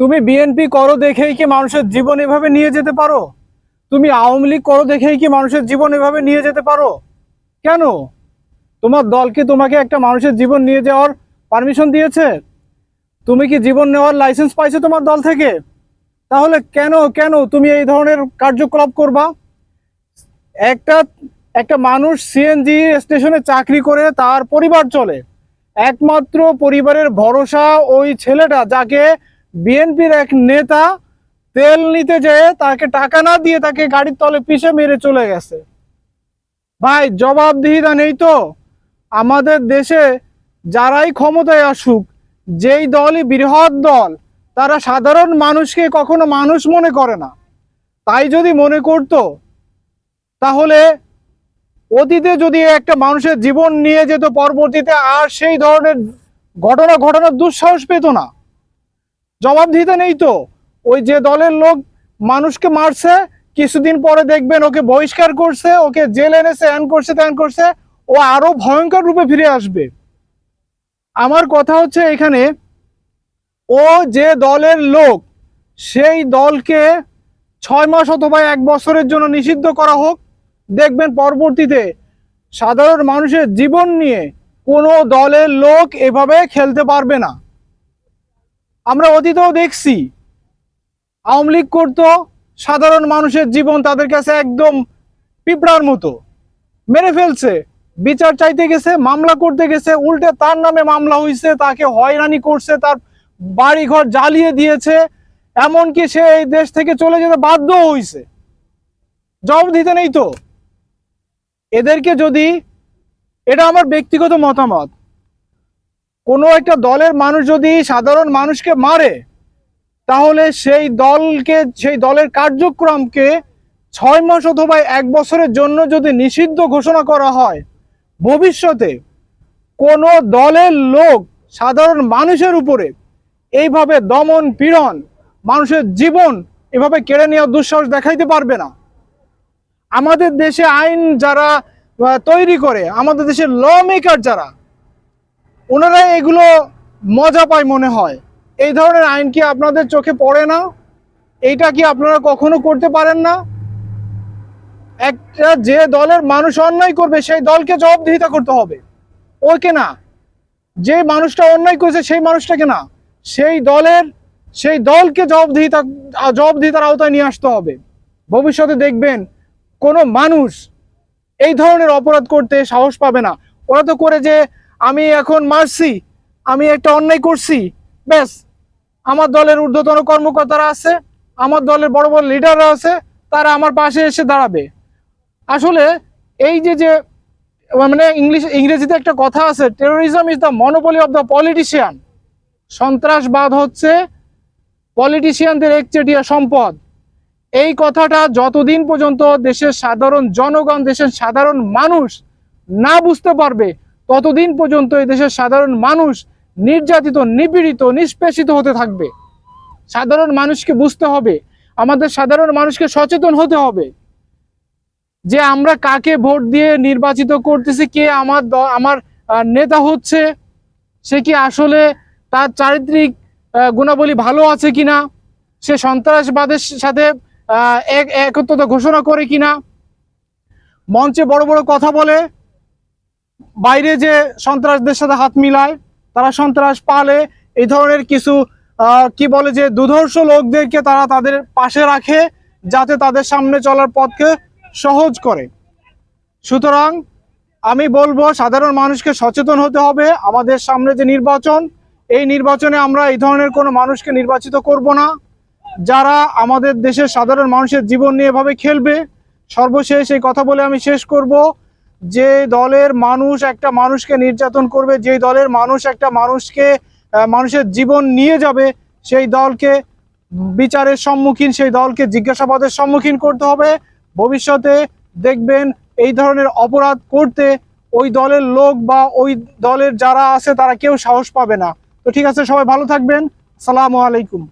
তুমি বিএনপি করো দেখেই কি মানুষের জীবন এভাবে নিয়ে যেতে পারো? তুমি আওয়ামী লীগ করো দেখেই কি মানুষের জীবন এভাবে নিয়ে যেতে পারো? কেন? তোমার দলকে তোমাকে একটা মানুষের জীবন নিয়ে যাওয়ার পারমিশন দিয়েছে? তুমি কি জীবন নেওয়ার লাইসেন্স পাইছো তোমার দল থেকে? তাহলে কেন কেন তুমি এই ধরনের কার্যকলাপ করবা? একটা একটা মানুষ সিএনজি স্টেশনে চাকরি করে তার পরিবার চলে। একমাত্র পরিবারের ভরসা ওই ছেলেটা যাকে বিএনপির এক নেতা তেল নিতে যেয়ে তাকে টাকা না দিয়ে তাকে গাড়ির তলে পিষে মেরে চলে গেছে। ভাই, জবাবদিহিতা নেই তো। আমাদের দেশে যারাই ক্ষমতায় আসুক, যেই দলই বৃহৎ দল, তারা সাধারণ মানুষকে কখনো মানুষ মনে করে না। তাই যদি মনে করতো, তাহলে অতীতে যদি একটা মানুষের জীবন নিয়ে যেত পরবর্তীতে, আর সেই ধরনের ঘটনা, ঘটনার দুঃসাহস পেত না। জবাবদিহিতা নেই তো। ওই যে দলের লোক মানুষকে মারছে, কিছুদিন পরে দেখবেন ওকে বহিষ্কার করছে, ওকে জেল এনেছে, এন করছে ত্যান করছে, ও আরও ভয়ঙ্কর রূপে ফিরে আসবে। আমার কথা হচ্ছে এখানে, ও যে দলের লোক, সেই দলকে ছয় মাস অথবা এক বছরের জন্য নিষিদ্ধ করা হোক। দেখবেন পরবর্তীতে সাধারণ মানুষের জীবন নিয়ে কোনো দলের লোক এভাবে খেলতে পারবে না। আমরা অতীতেও দেখছি, আওয়ামী লীগ করতো, সাধারণ মানুষের জীবন তাদের কাছে একদম পিঁপড়ার মতো। মেরে ফেলছে, বিচার চাইতে গেছে, মামলা করতে গেছে, উল্টে তার নামে মামলা হয়েছে তাকে হয়রানি করছে, তার বাড়িঘর জ্বালিয়ে দিয়েছে, এমনকি সে এই দেশ থেকে চলে যেতে বাধ্য হয়েছে জবাব দিতে নেই তো? এদেরকে যদি, এটা আমার ব্যক্তিগত মতামত কোনো একটা দলের মানুষ যদি সাধারণ মানুষকে মারে, তাহলে সেই দলকে, সেই দলের কার্যক্রমকে ছয় মাস অথবা এক বছরের জন্য যদি নিষিদ্ধ ঘোষণা করা হয়, ভবিষ্যতে কোনো দলের লোক সাধারণ মানুষের উপরে এইভাবে দমন পীড়ন, মানুষের জীবন এভাবে কেড়ে নেওয়ার দুঃসাহস দেখাইতে পারবে না। আমাদের দেশে আইন যারা তৈরি করে, আমাদের দেশের ল মেকার যারা ওনারা এগুলো মজা পায় মনে হয়। এই ধরনের আইন কি আপনাদের চোখে পড়ে না? এইটা কি আপনারা কখনো করতে পারেন না? একটা যে দলের মানুষ অন্যায় করবে, সেই দলকে জবাবদিহিতা করতে হবে। ওকে না? যে মানুষটা অন্যায় করেছে, সেই মানুষটাকে না? সেই দলের, সেই দলকে জবাবদিহিতা, জবাবদিহিতার আওতায় নিয়ে আসতে হবে। ভবিষ্যতে দেখবেন কোনো মানুষ এই ধরনের অপরাধ করতে সাহস পাবে না। ওরা তো করে যে আমি এখন মারছি, আমি একটা অন্যায় করছি, ব্যাস। আমার দলের ঊর্ধ্বতন কর্মকর্তারা আছে, আমার দলের বড় বড় লিডাররা আছে, তারা আমার পাশে এসে দাঁড়াবে। আসলে এই যে যে মানে ইংলিশ, ইংরেজিতে একটা কথা আছে terrorism is the monopoly of the politician সন্ত্রাসবাদ হচ্ছে পলিটিশিয়ানদের একচেটিয়া সম্পদ। এই কথাটা যতদিন পর্যন্ত দেশের সাধারণ জনগণ, দেশের সাধারণ মানুষ না বুঝতে পারবে ততদিন পর্যন্ত এই দেশের সাধারণ মানুষ নির্যাতিত, নিপীড়িত, নিষ্পেষিত হতে থাকবে। সাধারণ মানুষকে বুঝতে হবে। আমাদের সাধারণ মানুষকে সচেতন হতে হবে। যে আমরা কাকে ভোট দিয়ে নির্বাচিত করতেছি, কে আমার আমার নেতা হচ্ছে, সে কি আসলে তার চারিত্রিক গুণাবলী ভালো আছে কিনা, সে সন্ত্রাসবাদের সাথে এক, একত্রতা ঘোষণা করে কিনা, মঞ্চে বড় বড় কথা বলে বাইরে যে সন্ত্রাসদের সাথে হাত মিলায়, তারা সন্ত্রাস পালে, এই ধরনের কিছু কি বলে যে দুধর্ষ লোকদেরকে তারা তাদের পাশে রাখে, যাতে তাদের সামনে চলার পথকে সহজ করে। সুতরাং আমি বলব, সাধারণ মানুষকে সচেতন হতে হবে। আমাদের সামনে যে নির্বাচন, এই নির্বাচনে আমরা এই ধরনের কোনো মানুষকে নির্বাচিত করব না। যারা আমাদের দেশের সাধারণ মানুষের জীবন নিয়ে এভাবে খেলবে, সর্বশেষ এই কথা বলে আমি শেষ করব। যে দলের মানুষ একটা মানুষকে নির্যাতন করবে, যে দলের মানুষ একটা মানুষকে মানুষের জীবন নিয়ে যাবে, সেই দলকে বিচারের সম্মুখীন, সেই দলকে জিজ্ঞাসাবাদের সম্মুখীন করতে হবে। ভবিষ্যতে দেখবেন এই ধরনের অপরাধ করতে ওই দলের লোক বা ওই দলের যারা আছে, তারা কেউ সাহস পাবে না। তো ঠিক আছে, সবাই ভালো থাকবেন। সালামু আলাইকুম।